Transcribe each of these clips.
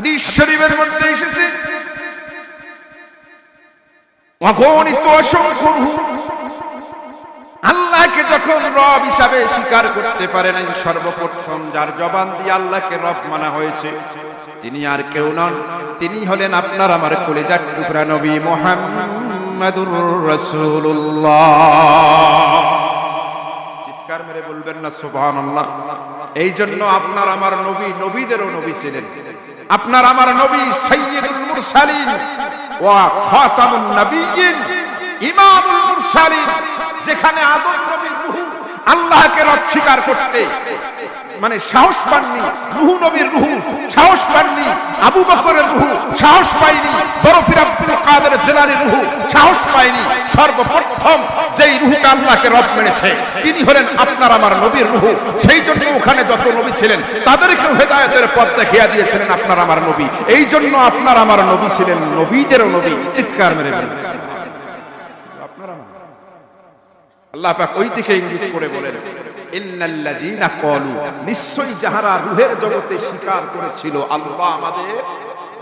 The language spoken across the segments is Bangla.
হাদিস শরীফের মধ্যে এসেছে, অগণিত অসংখ্য আল্লাহকে যখন রব হিসাবে স্বীকার করতে পারে নাই, সর্বপ্রথম যার জবান দিয়ে আল্লাহকে রব মানা হয়েছে, তিনি আর কেউ নন। তিনি হলেন আপনার আমার কলিজার টুকরা নবী মোহাম্মদুর রাসূলুল্লাহ। চিৎকার মেরে বলবেন না, সুবহানাল্লাহ। এই জন্য আপনার আমার নবী, নবীদেরও নবী ছিলেন। আপনার আমার নবী সাইয়্যিদুল মুরসালিন ওয়া খাতামুন নবিয়্যিন, ইমামুল মুরসালিন, যেখানে আদম নবীর রূহ আল্লাহকে রব করতে। মানে সাহস পাননি। রুহু নবীর রুহু, সাহস পাননি। আবু বকরের রুহু, সাহস পায়নি বরফির আব্দুল কাদের জেলারির রুহু, সাহস পায়নি সর্বপ্রথম যেই রুহুটা আল্লাহকে রব মেরেছে তিনি হলেন আপনার আমার নবীর রুহু। সেই জন্য ওখানে যত নবী ছিলেন, তাদেরকেও হেদায়েতের পথ দেখিয়ে দিয়েছিলেন আপনার আমার নবী। এই জন্য আপনার আমার নবী ছিলেন নবীদেরও নবী। চিৎকার মেরে বলেন। আল্লাহ পাক ওই দিকে ইঙ্গিত করে বলেন। নিশ্চয়ই যাহারা রুহের জগতে স্বীকার করেছিল, আল্লাহ আমাদের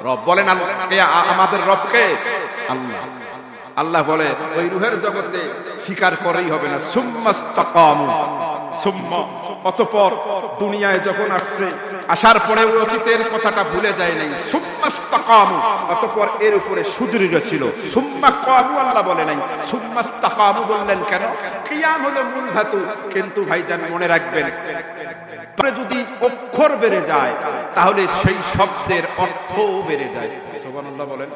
রব বলেন না আমাদের রবকে? আল্লাহ। আল্লাহ বলে, ওই রুহের জগতে স্বীকার করেই হবে না। সুম্মাস্তাকামু। সুম্মা অতঃপর দুনিয়ায় যখন আসছে, আসার পরে অতীতের কথাটা ভুলে যায় নাই। সুম্মাস্তাকামু অতঃপর এর উপরে সুদৃঢ় ছিল। সুম্মা কামু, আল্লাহ বলে নাই। সুম্মাস্তাকামু বললেন কেন? কিয়াম হলো মূল ধাতু। কিন্তু ভাইজান, মনে রাখবেন যদি অক্ষর বেড়ে যায়, তাহলে সেই শব্দের অর্থও বেড়ে যায়। সুবহানাল্লাহ বলেন।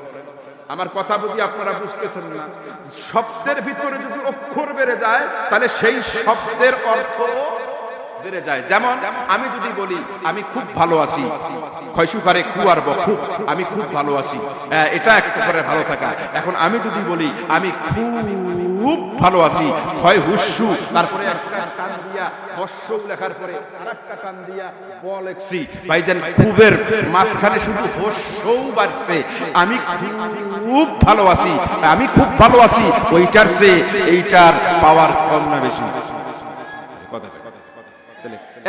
আমার কথা বুঝি আপনারা বুঝতেছেন না। শব্দের ভিতরে যদি অক্ষর বেড়ে যায়, তাহলে সেই শব্দের অর্থ বেড়ে যায়। যেমন, আমি যদি বলি, আমি খুব ভালো আছি। খয়সুকারে আর ব, খুব। আমি খুব ভালো আছি। এটা একটা করে ভালো থাকা। এখন আমি যদি বলি, আমি খুব ভালো আছি, ক্ষয় হুস্যু তারপরে লেখার পরে আরেকটা টান দিয়া ব লেখছি ভাইজান খুবের মাঝখানে শুধু বাড়ছে আমি খুব ভালো আছি আমি খুব ভালো আছি। ওইটার চেয়ে এইটার পাওয়ার কম না বেশি।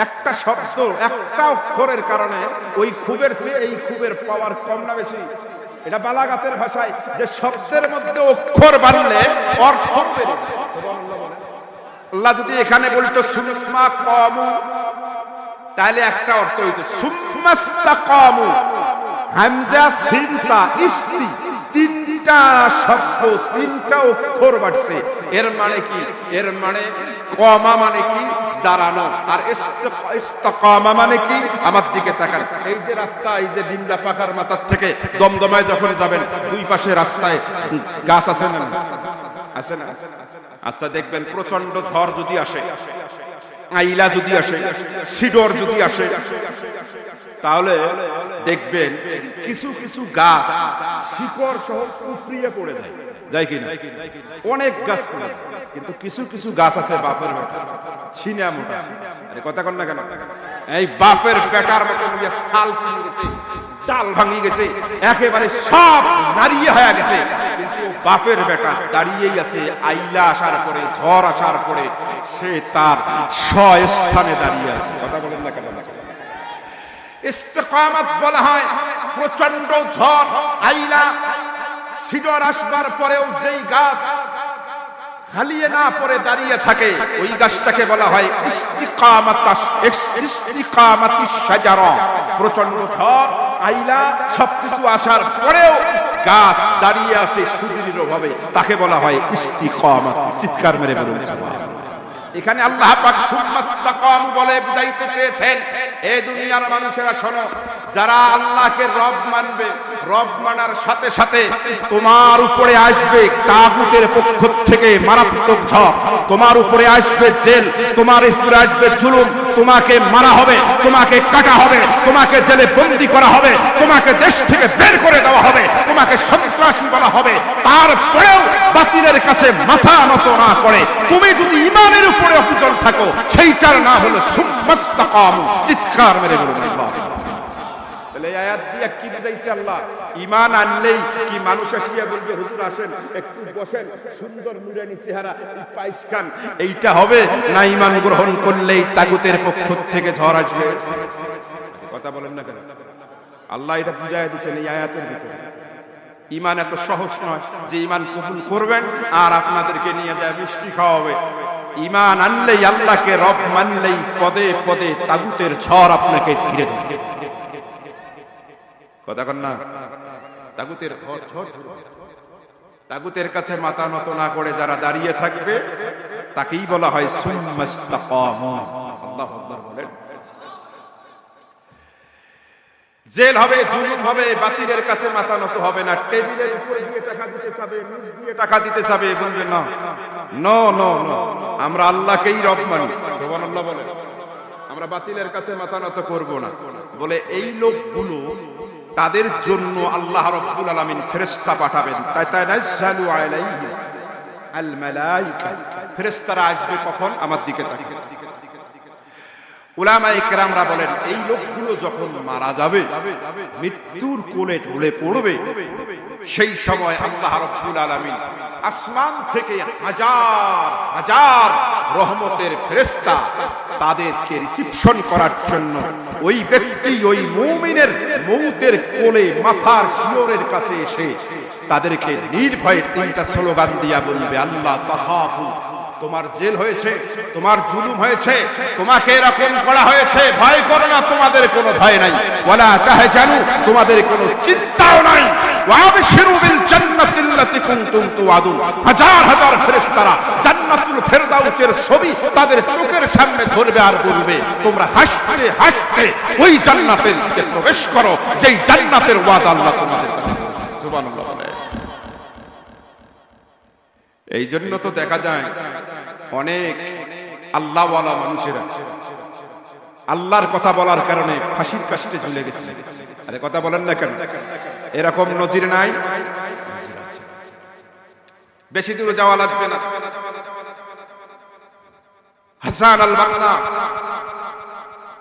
একটা শব্দ একটা অক্ষরের কারণে ওই খুবের চেয়ে এই খুবের পাওয়ার কম না বেশি। এটা বালাগাতের ভাষায় যে শব্দের মধ্যে অক্ষর বাড়লে অর্থ বেড়ে। আল্লাহ যদি এখানে বলতো, সুম্মা কমু তাহলে একটা অর্থ হইতো সুম্মাস্তাকামু হামজা, সিনতা, ইস্তি, তিনটা শব্দ, তিনটা অক্ষর বাড়ছে। এর মানে কি? এর মানে কমা মানে কি? দাঁড়ানো। আর মানে কি? আমার দিকে তাকান। এই যে রাস্তা, এই যে ডিমলা পাখার মাথার থেকে দমদমায় যখন যাবেন, দুই পাশে রাস্তায় গাছ আছে না আছে না? আচ্ছা দেখবেন প্রচণ্ড ঝড় যদি আসে, আইলা যদি আসে, সিডর যদি আসে, তাহলে দেখবেন কিছু কিছু গাছ শিকড় সহ উপড়িয়ে পড়ে যায়। যায় কিনা? অনেক গাছ পড়ে। কিন্তু কিছু কিছু গাছ আছে বাপের বেটা সিনা মোটা। আরে কথা কন না কেন? এই বাপের বেটার মতো সাল ফিরে গেছে, ডাল ভাঙি গেছে, একেবারে সব নারিয়ে হয়ে গেছে। বাপের বেটা দাঁড়িয়েই আছে, আইলা আসার পরে, ঝড় আসার পরে, সে তার স্বস্থানে দাঁড়িয়ে আছে। কথা বলেন না কেন? ইস্তেকামাত বলা হয় প্রচণ্ড ঝড়, আইলা, সিডর আসবার পরেও যেই গাছ হালিয়ে না পরে দাঁড়িয়ে থাকে, ওই গাছটাকে বলা হয় প্রচণ্ড ঝড়, আইলা, সবকিছু আসার পরেও গাছ দাঁড়িয়ে আছে সুদৃঢ় ভাবে তাকে বলা হয় ইস্তিকামাত, চিৎকার মেরে বলুন। এখানে আল্লাহ পাক সুমাস্তাকাম বলে বুঝাইতে চেয়েছেন, এ দুনিয়ার মানুষেরা শোনো, যারা আল্লাহকে রব মানবে, রব মানার সাথে সাথে তোমার উপরে আসবে তাগুতের পক্ষ থেকে মারাত্মক ঝড়, তোমার উপরে আসবে জেল, তোমার উপরে আসবে জুলুম তোমাকে মারা হবে, তোমাকে কাটা হবে, তোমাকে জেলে বন্দি করা হবে, তোমাকে দেশ থেকে বের করে দেওয়া হবে, তোমাকে সন্ত্রাসী বলা হবে। তারপরেও বাতিলের কাছে মাথা নত না করে, তুমি যদি ইমানের উপরে অচল থাকো, সেইটার না হলো সুম্মাস্তাকাম চিৎকার মেরে বলুন তাহলে আয়াত দিয়ে কি বুঝাইছে আল্লাহ? ইমান আনলেই কি মানুষ আসিয়া বলবে, হুজুর, আসেন, একটু বসেন। সুন্দর নুরানি চেহারা এইটা হবে না ইমান গ্রহণ করলেই তাগুতের পক্ষ থেকে ঝড় আসবে? কথা বলেন না কেন? আল্লাহ এটা বুঝাই দিচ্ছেন এই আয়াতের ভিতরে। ইমান এত সহজ নয় যে ইমান কবুল করবেন আর আপনাদেরকে নিয়ে যায় মিষ্টি খাওয়াবে। ইমান আনলেই আল্লাহকে রব মানলেই পদে পদে তাগুতের ঝড় আপনাকে ঘিরে দেবে কথা কন তাগুতের কাছে মাথা নত না করে যারা দাঁড়িয়ে থাকবে, তাকেই বলা হয়। বলেন। জেল হবে, জুলুম হবে, বাতিলের কাছে মাথা নত হবে না। টেবিলের উপরে দিয়ে টাকা দিতে চাবে নিচ দিয়ে টাকা দিতে চাবে বলবে না? নো নো নো আমরা আল্লাহকেই রব মানি। সুবহানাল্লাহ বলে আমরা বাতিলের কাছে মাথা নত করব না। বলে এই লোকগুলো তাদের জন্য আল্লাহ রাব্বুল আলামিন ফেরেশতা পাঠাবেন। তাই তাই নাযালু আলাইহি আল মালাইকা ফেরেশতারা আসবে কখন? আমার দিকে তাকিয়ে। উলামা ইকরামরা বলেন, এই লোকগুলো যখন মারা যাবে, মৃত্যুর কোলে ঢলে পড়বে, সেই সময় আল্লাহ রাব্বুল আলামিন আসমান থেকে হাজার হাজার রহমতের ফেরেশতা তাদেরকে রিসিপশন করার জন্য ওই ব্যক্তি, ওই মুমিনের মৌতের কোলে মাথার শিওরের কাছে এসে তাদেরকে নির্ভয়ে তিনটা স্লোগান দিয়া বলবে আল্লাহ তাহাফু তোমার জেল হয়েছে, তোমার জুলুম হয়েছে, তোমাকে এরকম করা হয়েছে, ভয় করো না, তোমাদের কোনো ভয় নাই। ওয়ালা তাহজানু, তোমাদের কোনো চিন্তাও নাই। বিল ওই প্রবেশ করো বলে। এই জন্য তো দেখা যায় অনেক আল্লাহওয়ালা মানুষেরা। আল্লাহর কথা বলার কারণে ফাঁসির কাষ্টে ঝুলে গেছে। আরে কথা বলেন না কেন? এরকম নজির নাই? বেশি দূর যাওয়া লাগবে না। হাসান আল বাংলা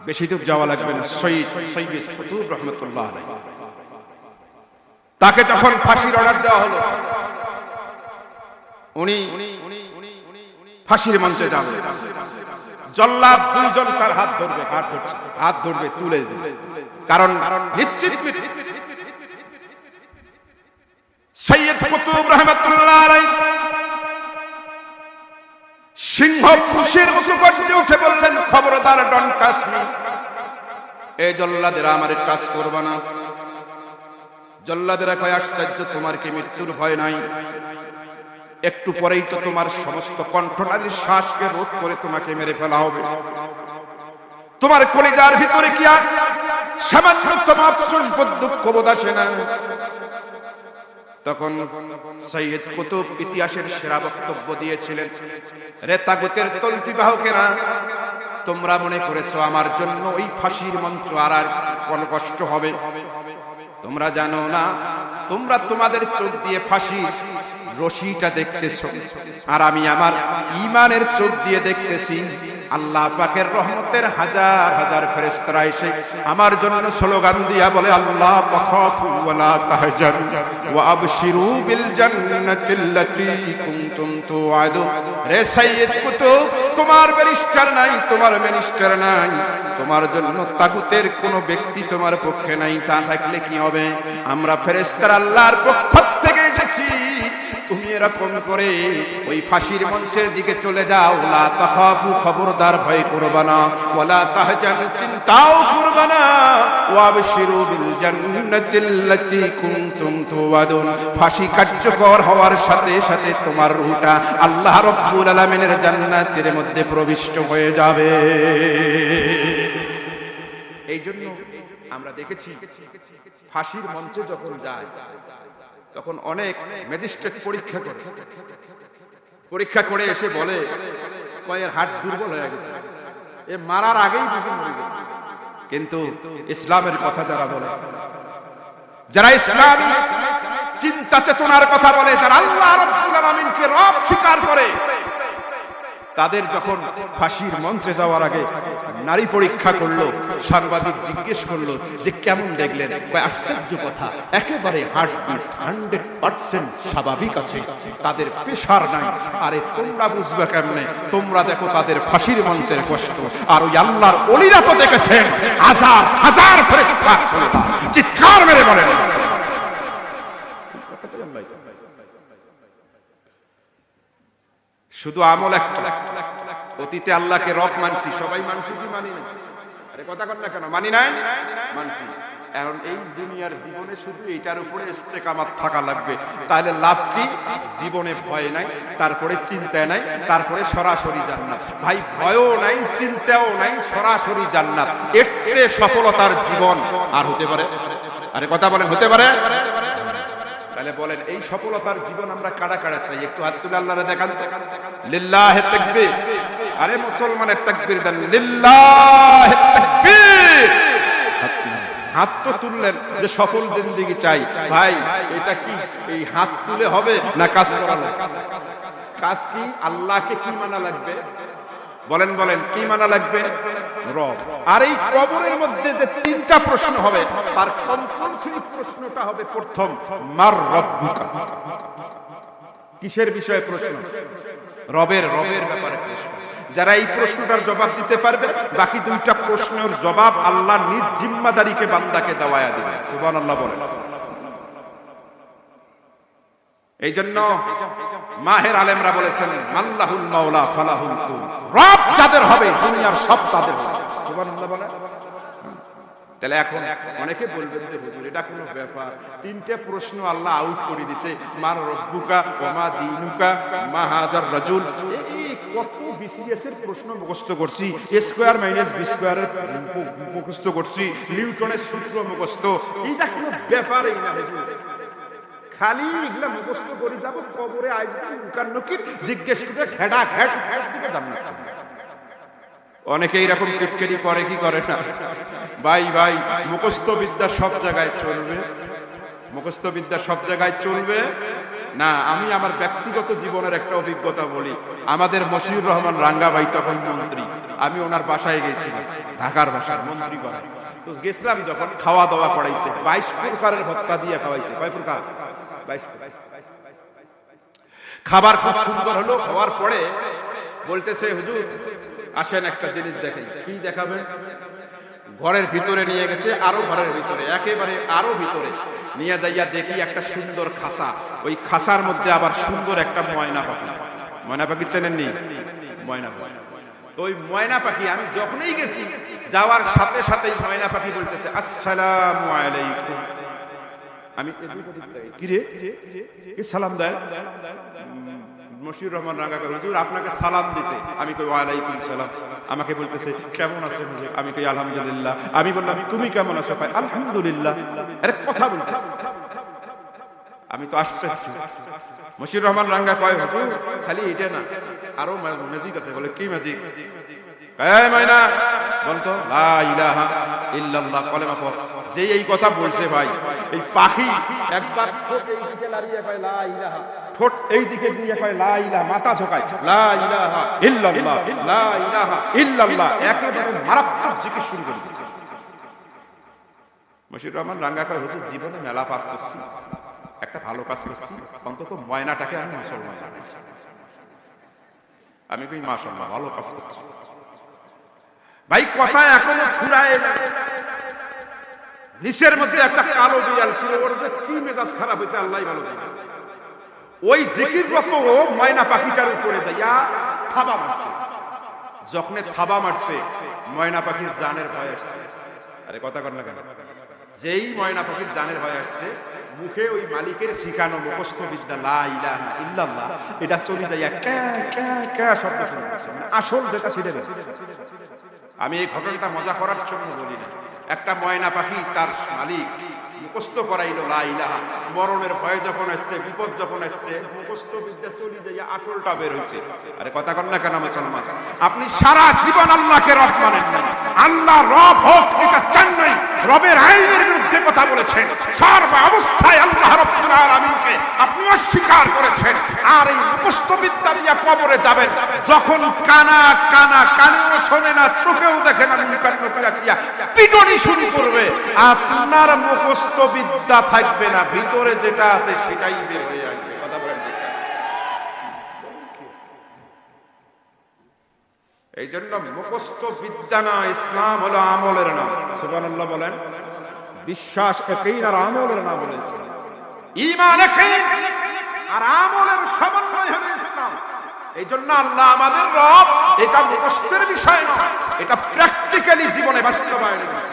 বেশি দূর যাওয়া লাগবে না। শহীদ সৈয়দ কুতুব রহমতুল্লাহ তাকে যখন ফাঁসির অর্ডার দেওয়া হলো উনি উনি উনি ফাঁসির মঞ্চে যাবে। জল্লাদ দুইজন তার হাত ধরবে, হাত ধরছে, হাত ধরবে, তুলে কারণ নিশ্চিত সৈয়দ কুতুব রহমতুল্লাহ আলাইহি সিংহ পুরুষের মতো গর্জে উঠে খবরদার ডন কাশ্মীর এই জল্লাদের আমার কাজ করবা না। জল্লাদেরা কয়, আশ্চর্য, তোমার কি মৃত্যুর ভয় নাই? একটু পরেই তো তোমার সমস্ত কণ্ঠনালীর শ্বাসকে রোধ করে তোমাকে মেরে ফেলা হবে। তোমার কলিজার ভিতরে কি আর আসে না? তখন সৈয়দ কুতুব ইতিহাসের সেরা বক্তব্য দিয়েছিলেন রে তাগুতের তলফি বাহকেরা তোমরা মনে করেছ আমার জন্য ওই ফাঁসির মঞ্চ আর আর কোন কষ্ট হবে? তোমরা জানো না, তোমরা তোমাদের চোখ দিয়ে ফাঁসি রশিটা দেখতেছো। আর আমি আমার ইমানের চোখ দিয়ে দেখতেছি, আল্লাহ পাকের রহমতের হাজার হাজার ফেরেশতারা এসে আমার জন্য স্লোগান দিয়া বলে, আল্লাহ তোমার জন্য তাগুতের কোনো ব্যক্তি তোমার পক্ষে নাই, তা থাকলে কি হবে? আমরা ফেরেস্তার আল্লাহর পক্ষ এরকম করে ওই ফাঁসির মঞ্চের দিকে চলে যাও। লা তাখাফু খবরদার ভয় করবা না। ওয়ালা তাহজানু চিন্তাও করবা না। ওয়াবশিরু বিল কুনতুম তুআদুন ফাঁসি কার্যকর হওয়ার সাথে সাথে তোমার রূহটা আল্লাহ রাব্বুল আলামিনের জান্নাতের মধ্যে প্রবিষ্ট হয়ে যাবে। এই জন্য আমরা দেখেছি, ফাঁসির মঞ্চে যখন যায় তখন অনেক ম্যাজিস্ট্রেট পরীক্ষা করে। পরীক্ষা করে এসে বলে কয়ের হাট দুর্বল হয়ে গেছে। এ মারার আগেই কিন্তু ইসলামের কথা যারা বলে, যারা ইসলাম চিন্তা চেতনার কথা বলে, যারা আল্লাহ রব্বুল আলামিনকে রব স্বীকার করে তাদের যখন ফাঁসির মঞ্চে যাওয়ার আগে নারী পরীক্ষা করল, সাংবাদিক জিজ্ঞেস করল যে কেমন দেখলেন? আশ্চর্য কথা, একেবারে হার্টবিট হান্ড্রেড পার্সেন্ট স্বাভাবিক আছে। তাদের প্রেশার নাই। আরে, তোমরা বুঝবে কেমনে? তোমরা দেখো তাদের ফাঁসির মঞ্চের কষ্ট। আর ওই আল্লাহর অলিরা তো দেখেছেন। হাজার হাজার ফেরেশতা চিৎকার মেরে বলেন শুধু আমল একটা। অতীতে আল্লাহকে রব মানছি, সবাই মানছি কি মানি না আরে কথা কর না কেন, মানি নাই? মানছি। এখন এই দুনিয়ার জীবনে শুধু এটার উপরে ইস্তেকামাত থাকা লাগবে। তাহলে লাভ কি? জীবনে ভয় নাই, তারপরে চিন্তা নাই, তারপরে সরাসরি জান্নাত। ভাই, ভয়ও নাই, চিন্তাও নাই, সরাসরি জান্নাত। এর সফলতার জীবন আর হতে পারে। আরে কথা বলেন, হতে পারে? তাহলে বলেন, এই সফলতার জীবন আমরা কারা কারা চাই? একটু হাত তুলে আল্লাহরে দেখান। আরে মুসলমানের তাকবীর দেন। হাত তো তুললেন যে সফল জিন্দেগি চাই। ভাই, এটা কি? এই হাত তুলে হবে না কাজ করা? কাজ কি? আল্লাহকে কি মানা লাগবে? বলেন বলেন, কি মানা লাগবে? রব। আর এই কবরের মধ্যে যে তিনটা প্রশ্ন হবে, তার কম্পালসরি প্রশ্নটা হবে প্রথম, মার কিসের বিষয়ে প্রশ্ন? রবের রবের ব্যাপারে প্রশ্ন। যারা এই প্রশ্নটার জবাব দিতে পারবে, বাকি দুইটা প্রশ্নের জবাব আল্লাহ নিজ জিম্মাদারিকে বান্দাকে দেওয়ায়া বলেন। এই জন্য মাহের আলেমরা বলেছেন, মাল্লাহুল মাওলা ফালাহুল কুল। রব যাদের হবে, দুনিয়ার সব তাদের। সুবহানাল্লাহ বলে? তাহলে এখন অনেকে বলবেন যে, হুজুর, এটা কোনো ব্যাপার? তিনটে প্রশ্ন আল্লাহ আউট করে দিছে মার রব্বুকা ওমা দিনুকা মা হাজার রাজুল? কত বিসিএস এর প্রশ্ন মুখস্থ করছি এ স্কয়ার মাইনাস বি স্কয়ারের মুখস্থ করছি, নিউটনের সূত্র মুখস্থ। এইটা কোনো ব্যাপারই না, হুজুর। খালি এগুলা মুখস্থ করে যাব, কবরে আসবে নকির, জিজ্ঞেস করে খেডা খেট খেট দিবে জান্নাত অনেকে এইরকম কিটকেরি করে, কি করে না? ভাই ভাই মুখস্থ বিদ্যা সব জায়গায় চলবে। মুখস্থ বিদ্যা সব জায়গায় চলবে? না, আমি আমার ব্যক্তিগত জীবনের একটা অভিজ্ঞতা বলি। আমাদের মশিউর রহমান রাঙ্গা ভাই তখন মন্ত্রী। আমি ওনার বাসায় গেছিলাম, ঢাকার বাসার মন্ত্রী করা। তো গেছিলাম যখন খাওয়া দাওয়া করাইছে, বাইশ প্রকারের ভত্তা দিয়ে খাওয়াইছে। কয় প্রকার। খাবার খুব সুন্দর হলো, খাওয়ার পরে বলতেছে, হুজুর, আসেন একটা জিনিস দেখেন। কি দেখাবেন? ঘরের ভিতরে নিয়ে গেছে, আরও ঘরের ভিতরে, একেবারে আরও ভিতরে। নিয়ে যাইয়া দেখি একটা সুন্দর খাসা। ওই খাসার মধ্যে আবার সুন্দর একটা ময়না পাখি। ময়না পাখি চেনেননি? ময়না পাখি। তো ওই ময়না পাখি, আমি যখনই গেছি, যাওয়ার সাথে সাথেই ময়না পাখি বলতেছে, আসসালামু আলাইকুম। আমি কি রে কি সালাম দেয়? মশিউর রহমান রাঙ্গা কয়, হুজুর আপনাকে সালাম দিছে। আমি কই ওয়ালাইকুম সালাম। আমাকে বলতেছে কেমন আছেন হুজুর? আমি কই আলহামদুলিল্লাহ। আমি বললাম তুমি কেমন আছো? ভাই আলহামদুলিল্লাহ। আরে কথা বলতে আমি তো আশ্চর্য মশিউর রহমান রাঙ্গা কয় হুজুর খালি এটা না আরও ম্যাজিক আছে। বলে কি ম্যাজিক? এই মাইনা বলতো লা ইলাহা ইল্লাল্লাহ। কলেমা পড়। যে এই কথা বলছে ভাই এই পাখি একবার ঠোঁট এই দিকে লাড়িয়ে কয়, লা ঠোঁট এই দিকে দিয়ে কয়, লা মাথা ঝোকায়, লা ইল্লাল্লাহ লা ইল্লাল্লাহ। একেবারে মারাত্মক জিকির শুরু করে দিয়েছে। মশির রহমান রাঙ্গা কয়, হুজুর, জীবনে মেলা পার করছি। একটা ভালো কাজ করছি। অন্তত ময়নাটাকে আমি মুসলমান বানাইছি আমি কই, মাশাআল্লাহ, ভালো কাজ করছি। ভাই, কথা এখনও ফুরায় না। নিচের মধ্যে একটা কালো বিড়াল ছিল, ওর যে কি মেজাজ খারাপ হয়েছে, আল্লাহ ভালো জানে। ওই জিকিররত ময়না পাখিটার উপরে যাইয়া থাবা মারছে। যখন থাবা মারছে, ময়না পাখির জানের ভয় আসছে। আরে কথা কর না কেন? যেই ময়না পাখির জানের ভয় আসছে, মুখে ওই মালিকের শিখানো মুখস্থ বিদ্যা, লা ইলাহা ইল্লাল্লাহ, এটা চলে যাইয়া ক্যা ক্যা ক্যা শব্দ শুনে আসল যেটা সেটা আমি এই ঘটনাটা মজা করার জন্য বলি না। একটা ময়না পাখি তার মালিক। মুখস্থ করাইলো, লা ইলাহা। মরণের ভয় যখন আসছে, বিপদ যখন আসছে, মুখস্থ বিদ্যা চলি যে আসলটা বের হয়েছে আরে কথা কন না কেন, মুসলমান? আপনি সারা জীবন আল্লাহকে রব মানেন না আল্লাহ রব হোক, এটা চান নাই। রবের আইনের কথা বলেছেন। সর্ব অবস্থায় আল্লাহ রাব্বুল আলামিনকে আপনি অস্বীকার করেছেন। আর এই মুখস্থ বিদ্যা দিয়ে কবরে যাবেন। যখন কানা কানা, কানেও শোনে না, চোখেও দেখে না মুখান্ন রাখিয়া পিটনি শুরু করবে আপনার মুখস্থ বিদ্যা থাকবে না, ভিতরে যেটা আছে সেটাই বের হয়ে আসবে? এই জন্য মুখস্থ বিদ্যা না, ইসলাম হলো আমলের নাম। সুবহানাল্লাহ বলেন। বিশ্বাস আর আমলের নাম বলেছে ইমান আর আমলের সমন্বয় হলো ইসলাম এই জন্য আল্লাহ আমাদের রব এটা মুখস্থের বিষয় নয়, এটা প্র্যাকটিক্যালি জীবনে বাস্তবায়নের বিষয়। না